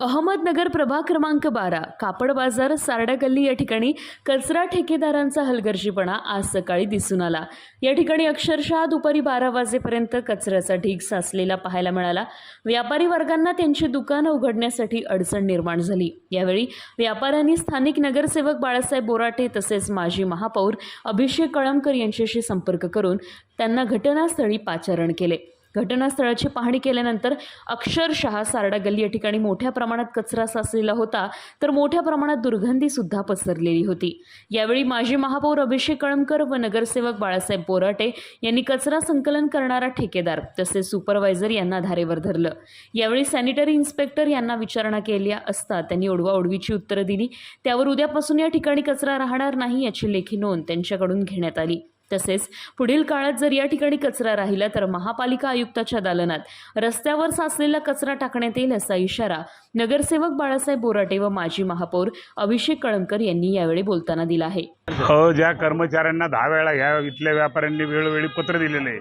अहमदनगर प्रभाग क्रमांक बारा कापड बाजार सारडा गल्ली या ठिकाणी कचरा ठेकेदारांचा हलगर्जीपणा आज सकाळी दिसून आला. या ठिकाणी अक्षरशः दुपारी बारा वाजेपर्यंत कचऱ्याचा ढीग साचलेला पाहायला मिळाला. व्यापारी वर्गांना त्यांची दुकानं उघडण्यासाठी अडचण निर्माण झाली. यावेळी व्यापाऱ्यांनी स्थानिक नगरसेवक बाळासाहेब बोराटे तसेच माजी महापौर अभिषेक कळमकर यांच्याशी संपर्क करून त्यांना घटनास्थळी पाचारण केले. घटनास्थळाची पाहणी केल्यानंतर अक्षरशः सारडा गल्ली या ठिकाणी मोठ्या प्रमाणात कचरा साचलेला होता तर मोठ्या प्रमाणात दुर्गंधी सुद्धा पसरलेली होती. यावेळी माजी महापौर अभिषेक कळमकर व नगरसेवक बाळासाहेब बोराटे यांनी कचरा संकलन करणारा ठेकेदार तसेच सुपरवायझर यांना धारेवर धरलं. यावेळी सॅनिटरी इन्स्पेक्टर यांना विचारणा केली असता त्यांनी ओढवाओढवीची उत्तरं दिली. त्यावर उद्यापासून या ठिकाणी कचरा राहणार नाही याची लेखी नोंद त्यांच्याकडून घेण्यात आली. तसेच पुढील काळात जर या ठिकाणी कचरा राहिला तर महापालिका आयुक्ताच्या दालनात रस्त्यावर साचलेला कचरा टाकण्यात येईल असा इशारा नगरसेवक बाळासाहेब बोराटे व माजी महापौर अभिषेक कळमकर यांनी यावेळी बोलताना दिला आहे. हो, ज्या कर्मचाऱ्यांना दहा वेळा या इथल्या व्यापाऱ्यांनी वेळोवेळी पत्र दिलेले आहे.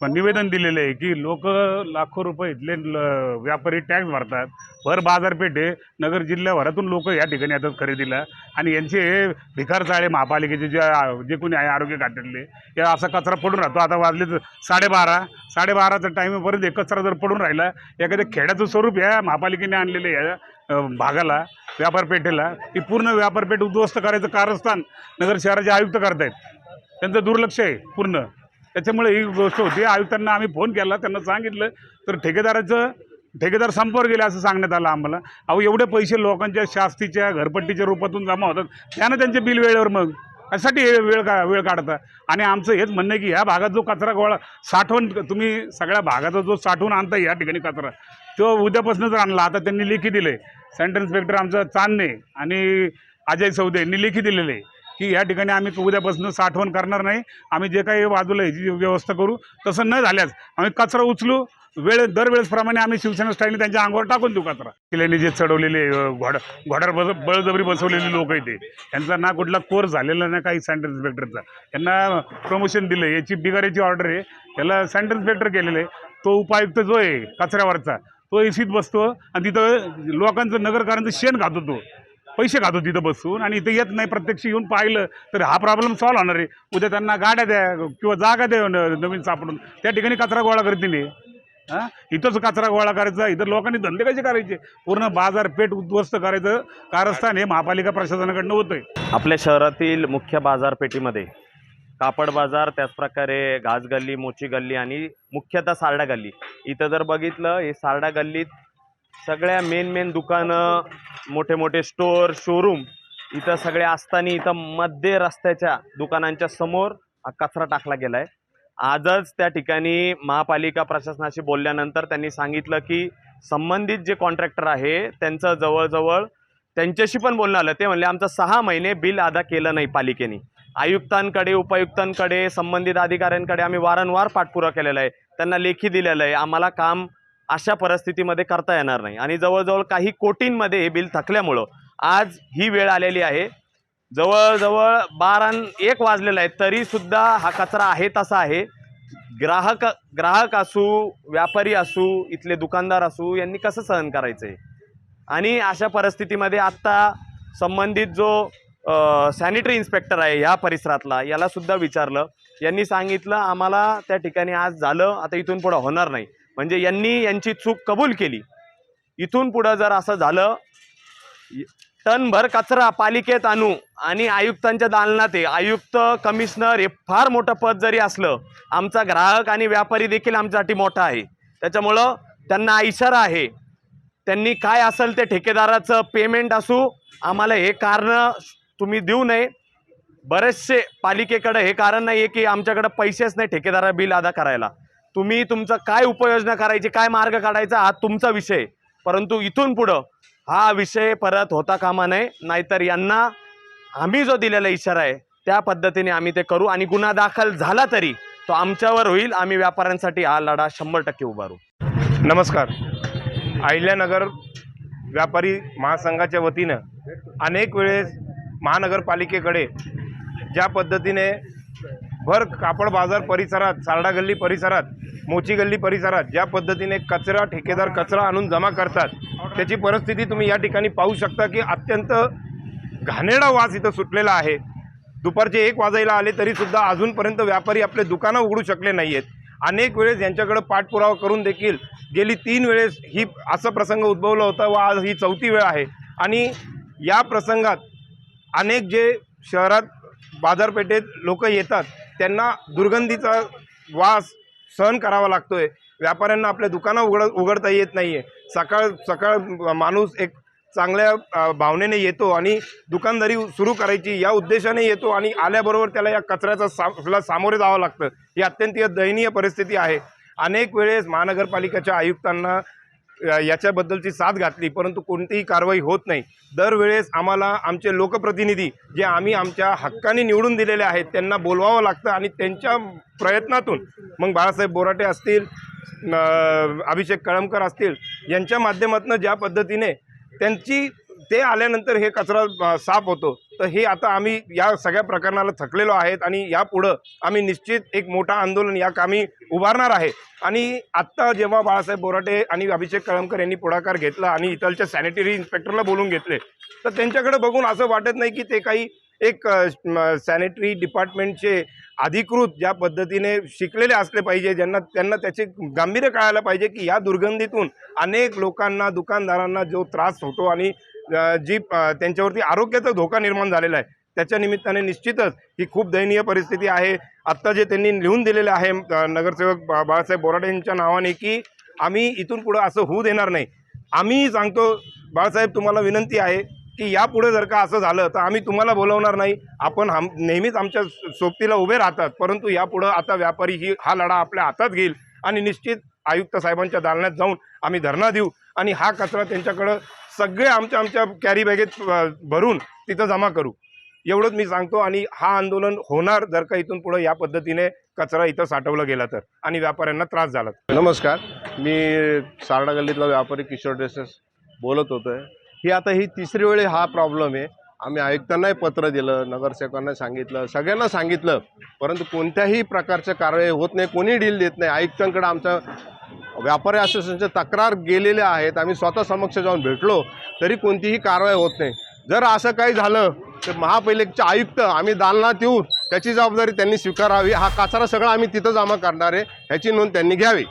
पण निवेदन दिलेलं आहे की लोक लाखो रुपये इथले ल- व्यापारी टॅक्स भरतात भर बाजारपेठ आहे नगर जिल्ह्याभरातून लोक या ठिकाणी येतात खरेदीला. आणि यांचे भिकार चाळे महापालिकेचे जे जे कोणी आहे आरोग्य खात्यातले या असा कचरा पडून राहतो. आता वाजले साडेबारा साडेबाराचा टाईमपर्यंत एक कचरा जर पडून राहिला एखाद्या खेड्याचं स्वरूप या महापालिकेने आणलेलं आहे या भागाला व्यापारपेठेला ती पूर्ण व्यापारपेठ उद्ध्वस्त करायचं कारस्थान नगर शहराचे आयुक्त करतायत. त्यांचं दुर्लक्ष आहे पूर्ण. त्याच्यामुळे ही गोष्ट होती. आयुक्तांना आम्ही फोन केला त्यांना सांगितलं तर ठेकेदाराचं ठेकेदार संपावर गेले असं सांगण्यात आलं आम्हाला. अहो एवढे पैसे लोकांच्या शास्तीच्या घरपट्टीच्या रूपातून जमा होतात. त्यानं त्यांचे बिल वेळेवर मग यासाठी वेळ का वेळ काढता. आणि आमचं हेच म्हणणं आहे की ह्या भागात जो कचरा गोळा साठवण तुम्ही सगळ्या भागाचा जो साठवून आणता या ठिकाणी कचरा तो उद्यापासूनच आणला. आता त्यांनी लेखी दिले सेंटर इन्स्पेक्टर आमचं चांदणे आणि अजय चौधरी यांनी लेखी दिलेले आहे. की या ठिकाणी आम्ही उद्यापासून साठवण करणार नाही. आम्ही जे काही बाजूला याची व्यवस्था करू तसं न झाल्यास आम्ही कचरा उचलू. वेळ दरवेळेसप्रमाणे आम्ही शिवसेना स्टाईलने त्यांच्या अंगावर टाकून देऊ कचरा. किल्ल्याने जे चढवलेले घोड घोड्यावर बस बळजबरी बसवलेले लोक आहेत ते. त्यांचा ना कुठला कोर्स झालेला नाही काही सेंटर इन्स्पेक्टरचा त्यांना प्रमोशन दिलं याची बिगाऱ्याची ऑर्डर आहे. याला सेंटर इन्स्पेक्टर केलेलं आहे. तो उपायुक्त जो आहे कचऱ्यावरचा तो एसीत बसतो आणि तिथं लोकांचं नगरकारांचं शेण खातो तो पैसे खातो तिथं बसून आणि इथं येत नाही प्रत्यक्ष येऊन पाहिलं तर हा प्रॉब्लेम सॉल्व्ह होणार आहे. उद्या त्यांना गाड्या द्या किंवा जागा द्या नवीन सापडून. त्या ठिकाणी कचरा गोळा करतील हे. हां? इथंच कचरा गोळा करायचा इथं लोकांनी धंदे कसे करायचे? पूर्ण बाजारपेठ उद्ध्वस्त करायचं कारस्थान हे महापालिका प्रशासनाकडनं होतंय. आपल्या शहरातील मुख्य बाजारपेठीमध्ये कापड बाजार त्याचप्रकारे घास गल्ली मोची गल्ली आणि मुख्यतः सारडा गल्ली. इथं जर बघितलं हे सारडा गल्लीत सगळ्या मेन मेन दुकानं मोठे मोठे स्टोअर शोरूम इथं सगळे असताना इथं मध्य रस्त्याच्या दुकानांच्या समोर हा कचरा टाकला गेला आहे आजच त्या ठिकाणी महापालिका प्रशासनाशी बोलल्यानंतर त्यांनी सांगितलं की संबंधित जे कॉन्ट्रॅक्टर आहे त्यांचं जवळजवळ त्यांच्याशी पण बोलणं आलं. ते म्हणले आमचं सहा महिने बिल अदा केलं नाही पालिकेने. आयुक्तांकडे उपायुक्तांकडे संबंधित अधिकाऱ्यांकडे आम्ही वारंवार पाठपुरा केलेला आहे. त्यांना लेखी दिलेलं आहे. आम्हाला काम अशा परिस्थितीमध्ये करता येणार नाही. आणि जवळजवळ काही कोटींमध्ये हे बिल थकल्यामुळं आज ही वेळ आलेली आहे. जवळजवळ बारा एक वाजलेला आहे तरीसुद्धा हा कचरा आहे तसा आहे. ग्राहक ग्राहक असू व्यापारी असू इथले दुकानदार असू यांनी कसं सहन करायचं आहे आणि अशा परिस्थितीमध्ये आत्ता संबंधित जो सॅनिटरी इन्स्पेक्टर आहे ह्या परिसरातला यालासुद्धा विचारलं. यांनी सांगितलं आम्हाला त्या ठिकाणी आज झालं आता इथून पुढं होणार नाही. म्हणजे यांनी यांची चूक कबूल केली. इथून पुढं जर असं झालं टनभर कचरा पालिकेत आणू आणि आयुक्तांच्या दालनात आहे आयुक्त कमिशनर हे फार मोठं पद जरी असलं आमचा ग्राहक आणि व्यापारी देखील आमच्यासाठी मोठा आहे. त्याच्यामुळं त्यांना इशारा आहे. त्यांनी काय असेल ते ठेकेदाराचं पेमेंट असू आम्हाला हे कारण तुम्ही देऊ नये. बरेचसे पालिकेकडं हे कारण नाही आहे की आमच्याकडं पैसेच नाही ठेकेदारा बिल अदा करायला. तुम्ही तुमचं काय उपाययोजना करायची काय मार्ग काढायचा हा तुमचा विषय. परंतु इथून पुढं हा विषय परत होता कामा नये नाहीतर यांना आम्ही जो दिलेला इशारा आहे त्या पद्धतीने आम्ही ते करू. आणि गुन्हा दाखल झाला तरी तो आमच्यावर होईल. आम्ही व्यापाऱ्यांसाठी हा लढा शंभर टक्के उभारू. नमस्कार. अहिल्यानगर व्यापारी महासंघाच्या वतीनं अनेक वेळेस महानगरपालिकेकडे ज्या पद्धतीने भर कापड बाजार परिसरात सारडा गल्ली परिसरात मोची गल्ली परिसरात ज्या पद्धतीने कचरा ठेकेदार कचरा आणून जमा करतात त्याची परिस्थिती तुम्ही या ठिकाणी पाहू शकता की अत्यंत घाणेरडा वास इथं सुटलेला आहे. दुपारचे एक वाजायला आले तरीसुद्धा अजूनपर्यंत व्यापारी आपले दुकानं उघडू शकले नाही आहेत अनेक वेळेस यांच्याकडे पाठपुरावा करून देखील गेली तीन वेळेस ही असा प्रसंग उद्भवला होता व आज ही चौथी वेळ आहे. आणि या प्रसंगात अनेक जे शहरात बाजारपेठेत लोक येतात त्यांना दुर्गंधीचा वास सहन करावा लागतोय. व्यापाऱ्यांना आपल्या दुकानं उघड उघडता येत नाही आहे सकाळ सकाळ माणूस एक चांगल्या भावनेने येतो आणि दुकानदारी सुरू करायची या उद्देशाने येतो आणि आल्याबरोबर त्याला या कचऱ्याचा सा सामोरे जावं लागतं. ही अत्यंत दयनीय परिस्थिती आहे. अनेक वेळेस महानगरपालिकेच्या आयुक्तांना याच्याबद्दलची साथ घातली परंतु कोणतीही कारवाई होत नाही. दरवेळेस आम्हाला आमचे लोकप्रतिनिधी जे आम्ही आमच्या हक्काने निवडून दिलेले आहेत त्यांना बोलवावं लागतं आणि त्यांच्या प्रयत्नातून मग बाळासाहेब बोराटे असतील अभिषेक कळमकर असतील यांच्या माध्यमातून ज्या पद्धतीने त्यांची ते आल्यानंतर हे कचरा साफ होतो. तर हे आता आम्ही या सगळ्या प्रकरणाला थकलेलो आहेत आणि यापुढं आम्ही निश्चित एक मोठा आंदोलन या कामी उभारणार आहे. आणि आत्ता जेव्हा बाळासाहेब बोराटे आणि अभिषेक कळमकर यांनी पुढाकार घेतला आणि इथलच्या सॅनिटरी इन्स्पेक्टरला बोलून घेतले तर त्यांच्याकडे बघून असं वाटत नाही की ते काही एक सॅनिटरी डिपार्टमेंटचे अधिकृत ज्या पद्धतीने शिकलेले असले पाहिजे ज्यांना त्यांना त्याचे गांभीर्य कळायला पाहिजे की या दुर्गंधीतून अनेक लोकांना दुकानदारांना जो त्रास होतो आणि जी त्यांच्यावरती आरोग्याचा धोका निर्माण झालेला आहे त्याच्या निमित्ताने निश्चितच ही खूप दयनीय परिस्थिती आहे. आत्ता जे त्यांनी लिहून दिलेलं आहे नगरसेवक बा बाळासाहेब बोराडे यांच्या नावाने की आम्ही इथून पुढं असं होऊ देणार नाही. आम्ही सांगतो बाळासाहेब तुम्हाला विनंती आहे की यापुढे जर का असं झालं तर आम्ही तुम्हाला बोलवणार नाही. आपण हम नेहमीच आमच्या सोबतीला उभे राहतात परंतु यापुढं आता व्यापारी ही हा लढा आपल्या हातात घेईल आणि निश्चित आयुक्त साहेबांच्या दालण्यात जाऊन आम्ही धरणा देऊ. आणि हा कचरा त्यांच्याकडं सगळे आमच्या आमच्या कॅरी बॅगेत भरून तिथं जमा करू. एवढंच मी सांगतो आणि हा आंदोलन होणार जर का इथून पुढं या पद्धतीने कचरा इथं साठवला गेला तर. आणि व्यापाऱ्यांना त्रास झाला नमस्कार. मी सारडा गल्लीतला व्यापारी किशोर ड्रेसेस बोलत होतोय. ही आता ही तिसरी वेळी हा प्रॉब्लेम आहे. आम्ही आयुक्तांनाही पत्र दिलं नगरसेवकांना सांगितलं सगळ्यांना सांगितलं. परंतु कोणत्याही प्रकारच्या कारवाई होत नाही कोणी डील देत नाही. आयुक्तांकडे आमचा व्यापारी असोसिएशनच्या तक्रार गेलेल्या आहेत. आम्ही स्वतः समक्ष जाऊन भेटलो तरी कोणतीही कारवाई होत नाही. जर असं काही झालं तर महापालिकेचे आयुक्त आम्ही दालनात येऊन त्याची जबाबदारी त्यांनी स्वीकारावी. हा कचरा सगळा आम्ही तिथं जमा करणार आहे ह्याची नोंद त्यांनी घ्यावी.